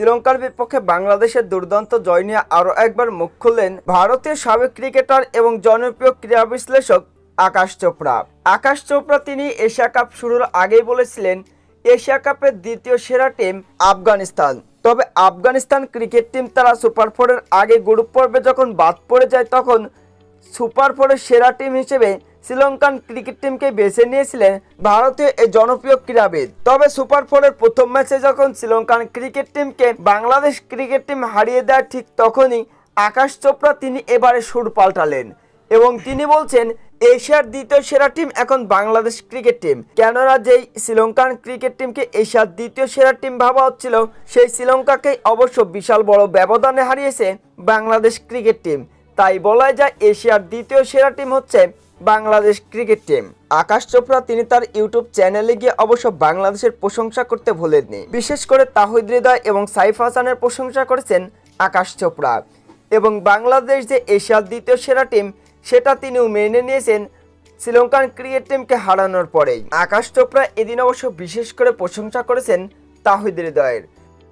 শ্রীলঙ্কার বিপক্ষে বাংলাদেশের দুর্দান্ত জয় নিয়ে আরও একবার মুখ খুললেন ভারতীয় সাবেক ক্রিকেটার এবং জনপ্রিয় ক্রীড়া বিশ্লেষক আকাশ চোপড়া। আকাশ চোপড়া তিনি এশিয়া কাপ শুরুর আগেই বলেছিলেন, এশিয়া কাপের দ্বিতীয় সেরা টিম আফগানিস্তান। তবে আফগানিস্তান ক্রিকেট টিম তারা সুপার ফোরের আগে গ্রুপ পর্বে যখন বাদ পড়ে যায়, তখন সুপার ফোরের সেরা টিম হিসেবে শ্রীলঙ্কান ক্রিকেট টিমকে বেছে নিয়েছিলেন ভারতীয় এই জনপ্রিয় ক্রীড়াবিদ। তবে সুপার ফোরের প্রথম ম্যাচে যখন শ্রীলঙ্কান ক্রিকেট টিমকে বাংলাদেশ ক্রিকেট টিম হারিয়ে দেয় ঠিক তখনই আকাশ চোপড়া তিনি এবারে সুর পাল্টালেন এবং তিনি বলছেন, এশিয়ার দ্বিতীয় সেরা টিম এখন বাংলাদেশ ক্রিকেট টিম। কেননা যেই শ্রীলঙ্কান ক্রিকেট টিমকে এশিয়ার দ্বিতীয় সেরা টিম ভাবা হচ্ছিল, সেই শ্রীলঙ্কাকেই অবশ্য বিশাল বড় ব্যবধানে হারিয়েছে বাংলাদেশ ক্রিকেট টিম। তাই বলা যায়, এশিয়ার দ্বিতীয় সেরা টিম হচ্ছে বাংলাদেশ ক্রিকেট টিম। আকাশ চোপড়া, তিনি তার ইউটিউব চ্যানেলে গিয়ে অবশ্য বাংলাদেশের প্রশংসা করতে ভুলেননি। বিশেষ করে তাহিদ হৃদয় এবং সাইফ হাসানের প্রশংসা করেছেন আকাশ চোপড়া। এবং বাংলাদেশ যে এশিয়ার দ্বিতীয় সেরা টিম, সেটা তিনিও মেনে নিয়েছেন শ্রীলঙ্কান ক্রিকেট টিমকে হারানোর পরেই। আকাশ চোপড়া এদিন অবশ্য বিশেষ করে প্রশংসা করেছেন তাহিদ হৃদয়ের।